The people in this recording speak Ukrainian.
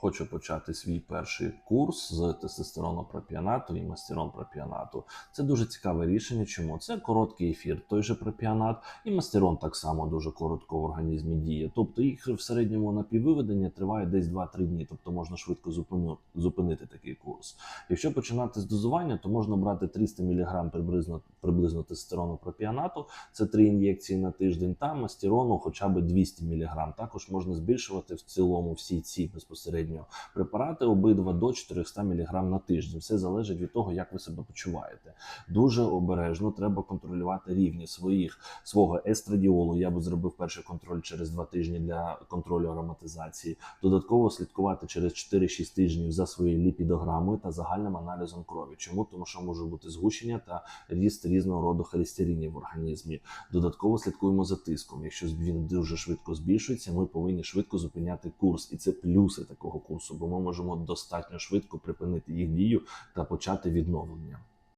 хочу почати свій перший курс з тестостеронопропіонату і мастеронпропіонату. Це дуже цікаве рішення. Чому це короткий ефір, той же пропіонат, і мастерон так само дуже коротко в організмі діє. Тобто їх в середньому напіввиведення триває десь 2-3 дні, тобто можна швидко зупинити такий курс. Якщо починати з дозування, то можна брати 300 мг приблизно приблизно тестостеронопропіонату, це 3 ін'єкції на тиждень, та мастерону хоча б 200 мг. Також можна збільшувати в цілому всі ці безпосередньо препарати обидва до 400 мг на тиждень. Все залежить від того, як ви себе почуваєте. Дуже обережно треба контролювати рівні своїх свого естрадіолу. Я би зробив перший контроль через 2 тижні для контролю ароматизації. Додатково слідкувати через 4-6 тижнів за своєю ліпідограмою та загальним аналізом крові. Чому? Тому що може бути згущення та ріст різного роду холестеринів в організмі. Додатково слідкуємо за тиском. Якщо він дуже швидко збільшується, ми повинні швидко зупиняти курс, і це плюси такого курсу, бо ми можемо достатньо швидко припинити їх дію та почати відновлення.